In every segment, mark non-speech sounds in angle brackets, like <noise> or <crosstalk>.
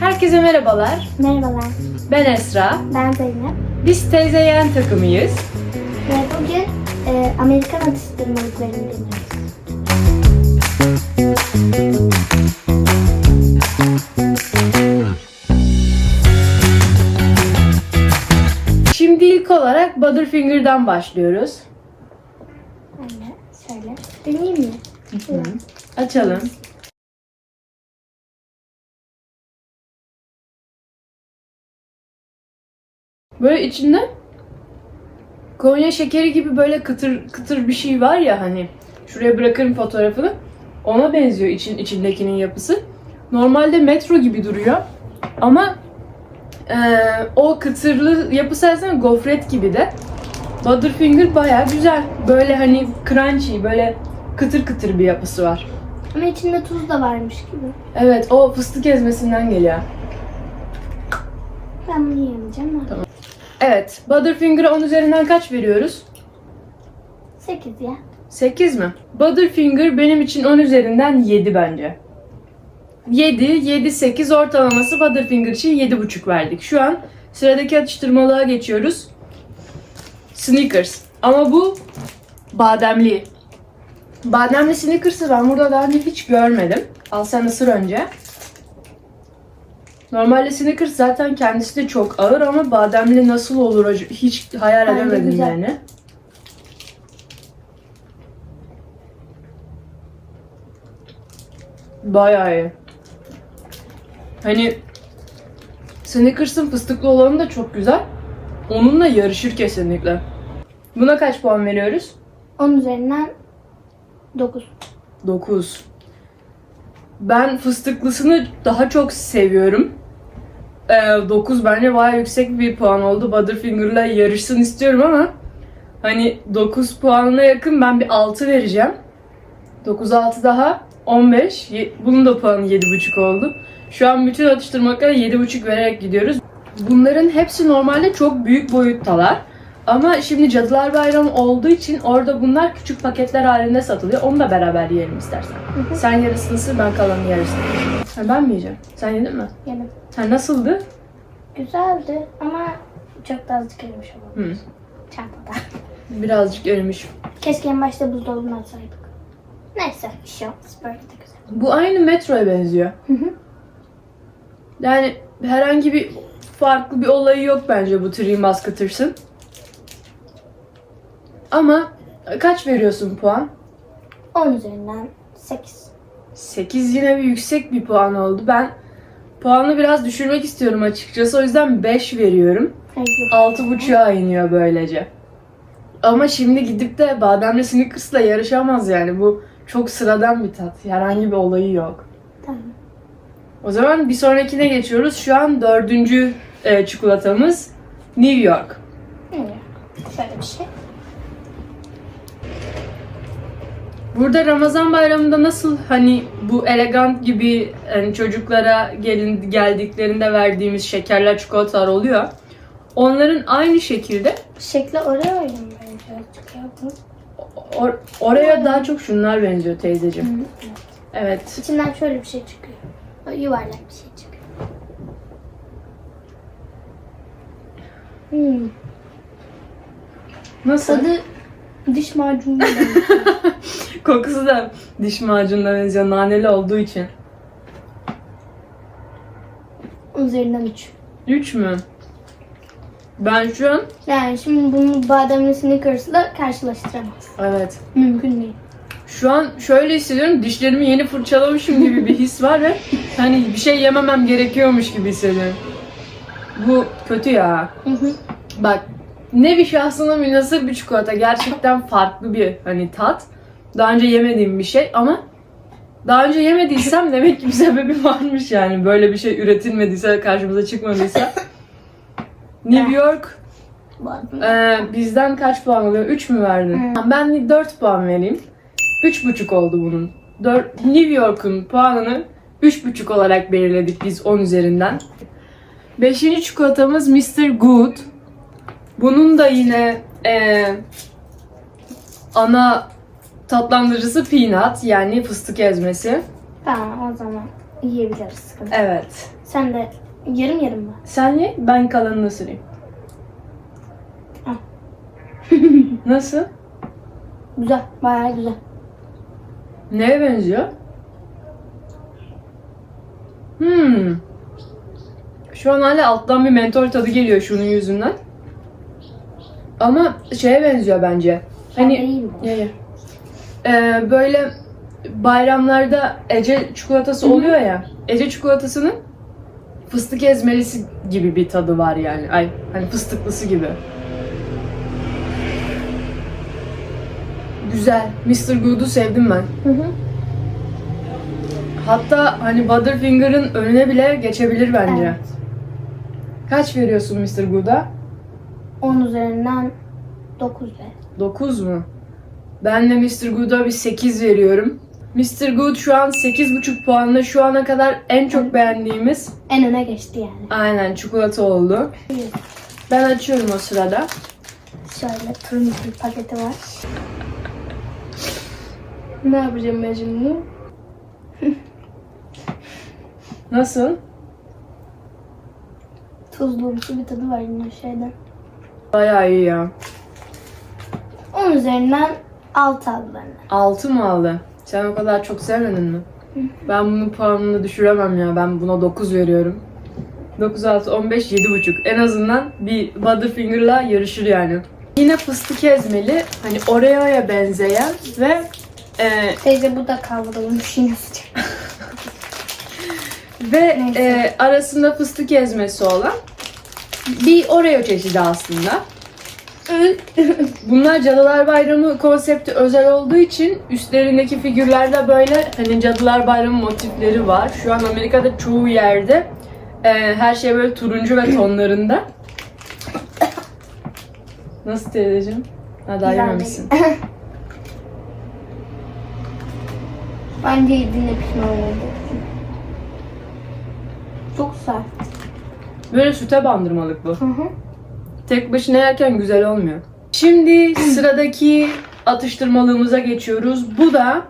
Herkese merhabalar. Merhabalar, Ben Esra. ben Zeynep Biz teyze yeğen takımıyız. ve bugün e, Amerikan atıştırmalıklarını deniyoruz. Şimdi ilk olarak Butterfinger'dan başlıyoruz. Şöyle. Deneyeyim mi? Açalım. Böyle içinde Konya şekeri gibi böyle kıtır kıtır bir şey var ya hani. Şuraya bırakırım fotoğrafını. Ona benziyor için içindekinin yapısı. Normalde metro gibi duruyor. Ama eee, o kıtırlı yapısı aslında gofret gibi de. Butterfinger baya güzel. Böyle hani crunchy, böyle kıtır kıtır bir yapısı var. Ama içinde tuz da varmış gibi. Evet, o fıstık ezmesinden geliyor. Ben bunu yemeyeceğim. Tamam. Evet, Butterfinger'a 10 üzerinden kaç veriyoruz? 8 ya. 8 mi? Butterfinger benim için 10 üzerinden 7 bence. 7, 7, 8 ortalaması Butterfinger için 7,5 verdik. Şu an sıradaki atıştırmalığa geçiyoruz. Snickers. Ama bu bademli. Bademli Snickers'ı ben burada daha önce hiç görmedim. Al sen ısır önce. Normalde Snickers zaten kendisi de çok ağır ama bademli nasıl olur hiç hayal Bence edemedim güzel. yani. Bayağı iyi. Hani Snickers'ın fıstıklı olanı da çok güzel. Onunla yarışır kesinlikle. Buna kaç puan veriyoruz? 10 üzerinden 9. 9. Ben fıstıklısını daha çok seviyorum. 9 bence bayağı yüksek bir puan oldu. Butterfinger'la yarışsın istiyorum ama hani 9 puanına yakın ben bir 6 vereceğim. 9 6 daha 15. Ye- Bunun da puanı 7,5 oldu. Şu an bütün atıştırmalıklara 7,5 vererek gidiyoruz. Bunların hepsi normalde çok büyük boyuttalar. Ama şimdi Cadılar Bayramı olduğu için orada bunlar küçük paketler halinde satılıyor. Onu da beraber yiyelim istersen. hı. Sen yarısını ısır, ben kalanını yarısını. Ha, ben mi yiyeceğim? Sen yedin mi? Yedim. Ha, nasıldı? Güzeldi ama çok da azıcık erimiş Hı. olabilir. Çantada. Birazcık erimiş. Keşke en başta buzdolabına atsaydık. Neyse bir şey olmaz. Böyle de güzel. Bu aynı metroya benziyor. Hı hı. Yani herhangi bir farklı bir olayı yok bence bu Three Musketeers'ın. Ama kaç veriyorsun puan? 10 üzerinden 8. 8 yine bir yüksek bir puan oldu. Ben puanı biraz düşürmek istiyorum açıkçası. O yüzden 5 veriyorum. Hayır. 6.5'a iniyor böylece. Ama şimdi gidip de bademli Snickers'la yarışamaz yani. Bu çok sıradan bir tat. Herhangi bir olayı yok. Tamam. O zaman bir sonrakine geçiyoruz. Şu an dördüncü e, çikolatamız New York. Şöyle bir şey. Burada Ramazan bayramında nasıl hani bu elegant gibi hani çocuklara gelin geldiklerinde verdiğimiz şekerler, çikolatalar oluyor. Onların aynı şekilde Şekli oraya mi benziyor? Azıcık ya bu. or- oraya daha çok şunlar benziyor teyzeciğim. Evet. İçinden şöyle bir şey çıkıyor. Yuvarlak bir şey çıkıyor. Hmm. Nasıl? Tadı diş macunu benziyor. <laughs> Kokusu da diş macununa benziyor naneli olduğu için. Üzerinden 3. 3 mü? Ben şu an Yani şimdi bunu bademli Snickers'la karşılaştıramaz. evet. Mümkün değil. Şu an şöyle hissediyorum. Dişlerimi yeni fırçalamışım gibi bir his var ve hani bir şey yememem gerekiyormuş gibi hissediyorum. Bu kötü ya. Hı hı. Bak nevi şahsına münasır bir çikolata. Gerçekten farklı bir hani tat. Daha önce yemediğim bir şey ama daha önce yemediysem <laughs> demek ki bir sebebi varmış yani. Böyle bir şey üretilmediyse, karşımıza çıkmadıysa. New York ee, bizden kaç puan alıyor? 3 mü verdin? Hmm. Ben 4 puan vereyim. 3,5 oldu bunun. 4, New York'un puanını 3,5 olarak belirledik biz 10 üzerinden. Beşinci çikolatamız Mr. Good. Bunun da yine ee, ana tatlandırıcısı peanut yani fıstık ezmesi. Tamam o zaman yiyebiliriz. Sıkıntı. yok. Evet. Sen de yarım yarım mı? Sen ye, ben kalanını süreyim. Al. <laughs> Nasıl? Güzel. Bayağı güzel. Neye benziyor? Hmm. Şu an hala alttan bir mentol tadı geliyor şunun yüzünden. Ama şeye benziyor bence. Ben Hani. Ye, ye. Ee, böyle bayramlarda Ece çikolatası oluyor ya. Ece çikolatasının fıstık ezmelisi gibi bir tadı var yani. Ay hani fıstıklısı gibi. Güzel. Mr. Good'u sevdim ben. Hı hı. Hatta hani Butterfinger'ın önüne bile geçebilir bence. Evet. Kaç veriyorsun Mr. Good'a? 10 üzerinden 9 be. 9 mu? Ben de Mr. Good'a bir 8 veriyorum. Mr. Good şu an 8,5 puanla şu ana kadar en çok beğendiğimiz En öne geçti yani. aynen çikolata oldu. Ben açıyorum o sırada. Şöyle turuncu bir paketi var. ne yapacağım ben şimdi? <laughs> Nasıl? Tuzlumsu bir tadı var yine şeyden. Bayağı iyi ya. 10 üzerinden 6 aldı benden. 6 mı aldı? Sen o kadar çok sevmedin mi? Ben bunun puanını düşüremem ya. Ben buna 9 veriyorum. 9, 6, 15, 7,5. En azından bir Butterfinger'la yarışır yani. Yine fıstık ezmeli, hani Oreo'ya benzeyen ve e, Teyze bu da kavrulmuş yine sıcak. ve Neyse. e, arasında fıstık ezmesi olan bir Oreo çeşidi aslında. <laughs> Bunlar Cadılar Bayramı konsepti özel olduğu için üstlerindeki figürlerde böyle hani Cadılar Bayramı motifleri var. Şu an Amerika'da çoğu yerde e, her şey böyle turuncu ve tonlarında. Nasıl teyzeciğim? Ha daha yememişsin. <laughs> Bence yediğine pişman oldu. Çok güzel. Böyle süte bandırmalık bu. Hı hı. Tek başına yerken güzel olmuyor. Şimdi <clears throat> sıradaki atıştırmalığımıza geçiyoruz. Bu da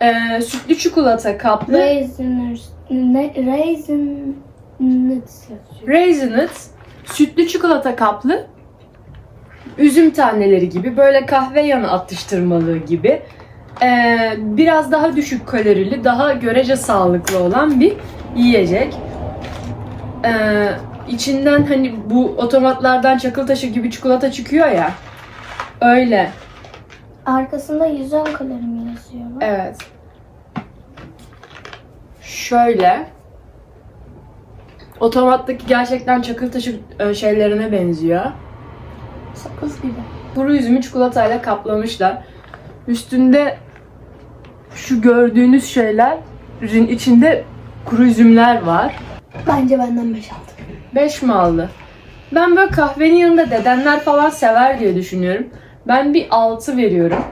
e, sütlü çikolata kaplı Raisiners, ne, raisin nuts yazıyor. Raisinit sütlü çikolata kaplı üzüm taneleri gibi böyle kahve yanı atıştırmalığı gibi ee, biraz daha düşük kalorili daha görece sağlıklı olan bir yiyecek. Ee, içinden hani bu otomatlardan çakıl taşı gibi çikolata çıkıyor ya öyle Arkasında 110 kalori mi yazıyor? evet şöyle otomattaki gerçekten çakıl taşı e, şeylerine benziyor. Sakız gibi. Kuru üzümü çikolatayla kaplamışlar. Üstünde şu gördüğünüz şeylerin içinde kuru üzümler var. Bence benden 5 aldı. 5 mi aldı? Ben böyle kahvenin yanında dedenler falan sever diye düşünüyorum. Ben bir 6 veriyorum.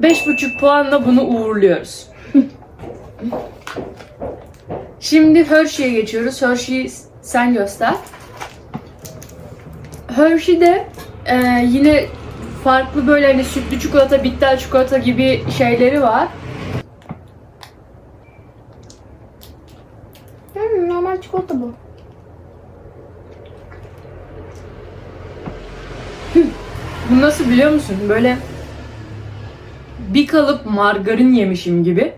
5,5 puanla bunu uğurluyoruz. <laughs> Şimdi Hershey'e geçiyoruz. Hershey'i sen göster. Hershey'de e, yine farklı böyle hani sütlü çikolata, bitter çikolata gibi şeyleri var. Hmm, normal çikolata bu. Bu nasıl biliyor musun? Böyle bir kalıp margarin yemişim gibi.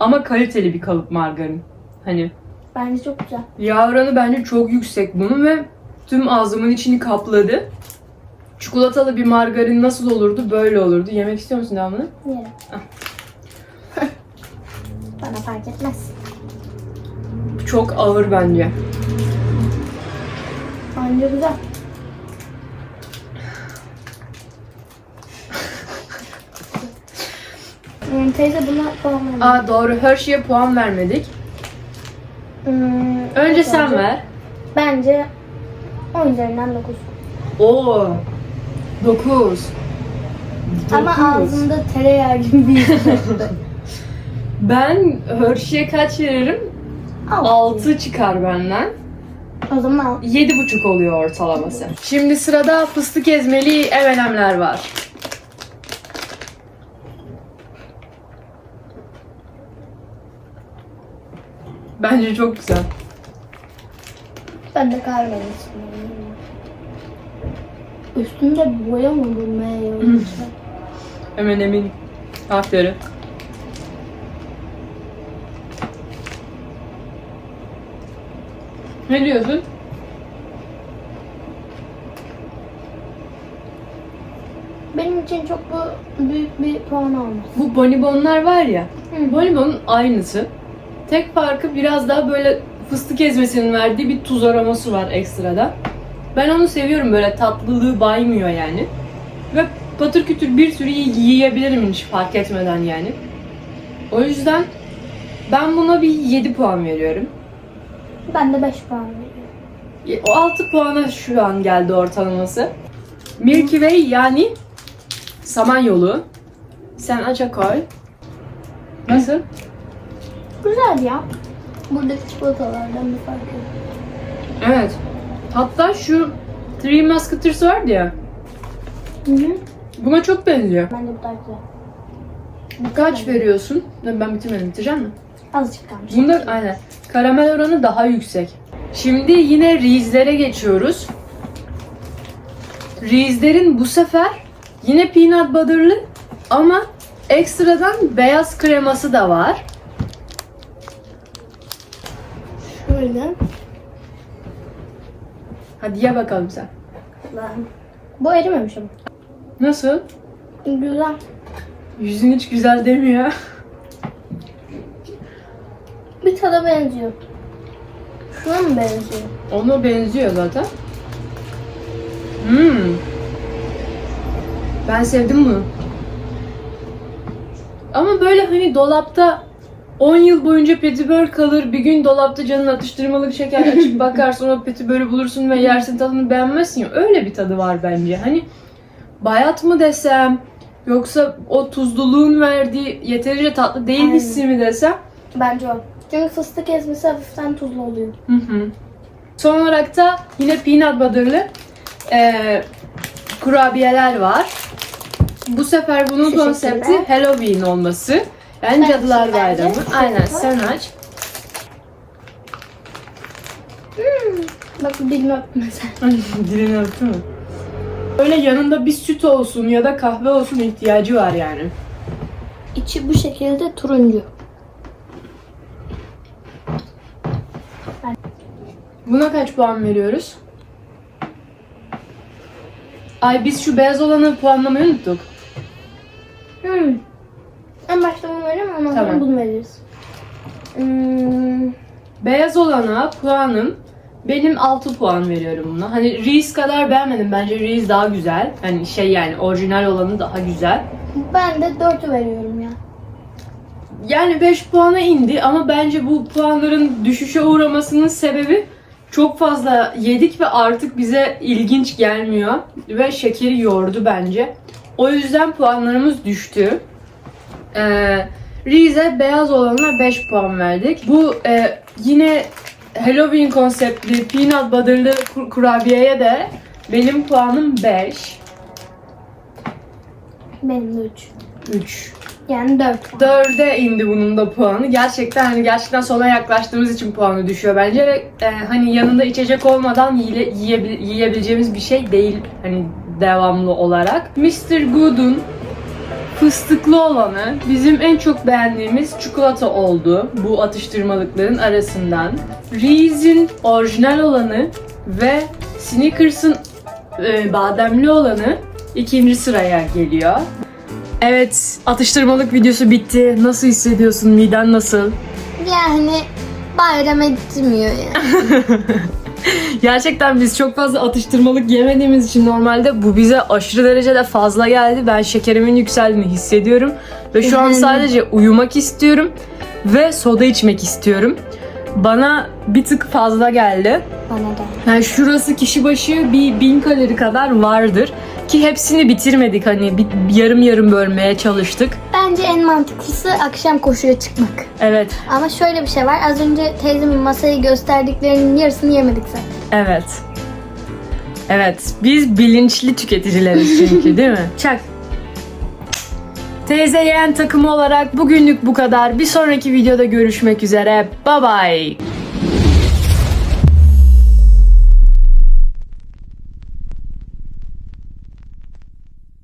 Ama kaliteli bir kalıp margarin. Hani Bence çok güzel. yağ oranı bence çok yüksek bunun ve tüm ağzımın içini kapladı. Çikolatalı bir margarin nasıl olurdu? Böyle olurdu. Yemek istiyor musun devamını? Yerim. <laughs> Bana fark etmez. Çok ağır bence. Bence güzel. Hmm, teyze buna puan vermem. Aa doğru. Hershey'e puan vermedik. Hmm, Önce sen oldu? ver. Bence 10 üzerinden 9. Oo. 9. Ama ağzımda tereyağı gibi bir his. <laughs> Ben Hershey'e kaç veririm? 6 çıkar benden. O zaman 7,5 oluyor ortalaması. Şimdi sırada fıstık ezmeli evenemler var. Bence çok güzel. ben de kahve. Üstünde boya mı bu meyve? Hemen emin. Aferin. Ne diyorsun? Benim için çok bu büyük bir puan olmaz. Bu bonibonlar var ya. Hı. Bonibonun aynısı. Tek farkı biraz daha böyle fıstık ezmesinin verdiği bir tuz aroması var ekstrada. Ben onu seviyorum böyle tatlılığı baymıyor yani. Ve patır kütür bir sürü yiyebilirim hiç fark etmeden yani. O yüzden ben buna bir 7 puan veriyorum. Ben de 5 puan veriyorum. O 6 puana şu an geldi ortalaması. Milky Way yani Samanyolu. Sen aça koy. Nasıl? Güzel ya. Buradaki çikolatalardan bir fark yok. Evet. Hatta şu Three Musketeers vardı ya. Hı hı. Buna çok benziyor. Bence bu daha güzel. Kaç veriyorsun? Ben bitirmedim. Bitireceğim mi? Azıcık kalmış. Bunda aynen. Karamel oranı daha yüksek. Şimdi yine Reese'lere geçiyoruz. Reese'lerin bu sefer yine peanut butter'lı ama ekstradan beyaz kreması da var. Şöyle. Hadi ye bakalım sen. Ben- Bu erimemiş ama. Nasıl? Güzel. Yüzün hiç güzel demiyor. <laughs> Tada benziyor. Şuna mı benziyor? Ona benziyor zaten. Hmm. Ben sevdim bunu. Ama böyle hani dolapta 10 yıl boyunca petibör kalır. Bir gün dolapta canın atıştırmalık şeker açıp <laughs> bakarsın o petibörü bulursun ve yersin tadını beğenmezsin. Öyle bir tadı var bence. Hani bayat mı desem yoksa o tuzluluğun verdiği yeterince tatlı değil hissi mi desem Bence o. Çünkü fıstık ezmesi hafiften tuzlu oluyor. Hı hı. Son olarak da yine peanut butter'lı eee, kurabiyeler var. Bu sefer bunun Şu konsepti şekilde. Halloween olması. Yani Ben Cadılar açayım bence. Bayramı. Aynen sen aç. Bak dilimi öpme sen. Dilini öptü <laughs> mü? Böyle yanında bir süt olsun ya da kahve olsun ihtiyacı var yani. İçi bu şekilde turuncu. Buna kaç puan veriyoruz? Ay biz şu beyaz olanı puanlamayı unuttuk. Hmm. En başta bunu verelim ondan sonra Tamam. bunu veririz. Hmm. Beyaz olana puanım benim 6 puan veriyorum buna. Hani Reese kadar beğenmedim. Bence Reese daha güzel. Hani şey yani orijinal olanı daha güzel. Ben de 4'ü veriyorum ya. Yani 5 puana indi ama bence bu puanların düşüşe uğramasının sebebi çok fazla yedik ve artık bize ilginç gelmiyor. Ve şekeri yordu bence. O yüzden puanlarımız düştü. Ee, Rize beyaz olanına 5 puan verdik. Bu e, yine Halloween konseptli peanut butter'lı kur- kurabiyeye de benim puanım 5. Benim de 3. 3. Yani 4. Dörde indi bunun da puanı. Gerçekten hani gerçekten sona yaklaştığımız için puanı düşüyor bence. Ve, e, hani yanında içecek olmadan yiyile, yiyebil- yiyebileceğimiz bir şey değil hani devamlı olarak. Mr. Good'un fıstıklı olanı bizim en çok beğendiğimiz çikolata oldu bu atıştırmalıkların arasından. Reese'in orijinal olanı ve Snickers'ın e, bademli olanı ikinci sıraya geliyor. Evet, atıştırmalık videosu bitti. Nasıl hissediyorsun? Miden nasıl? Yani bayram ettirmiyor yani. <laughs> Gerçekten biz çok fazla atıştırmalık yemediğimiz için normalde bu bize aşırı derecede fazla geldi. Ben şekerimin yükseldiğini hissediyorum. Ve şu an <laughs> sadece uyumak istiyorum ve soda içmek istiyorum. Bana bir tık fazla geldi. Bana da. Yani şurası kişi başı bir bin kalori kadar vardır. Ki hepsini bitirmedik hani bir, yarım yarım bölmeye çalıştık. Bence en mantıklısı akşam koşuya çıkmak. Evet, Ama şöyle bir şey var. Az önce teyzemin masayı gösterdiklerinin yarısını yemedik zaten. evet. Evet, biz bilinçli tüketicileriz çünkü değil mi? <laughs> Çak. Teyze yeğen takımı olarak bugünlük bu kadar. Bir sonraki videoda görüşmek üzere. Bye bye.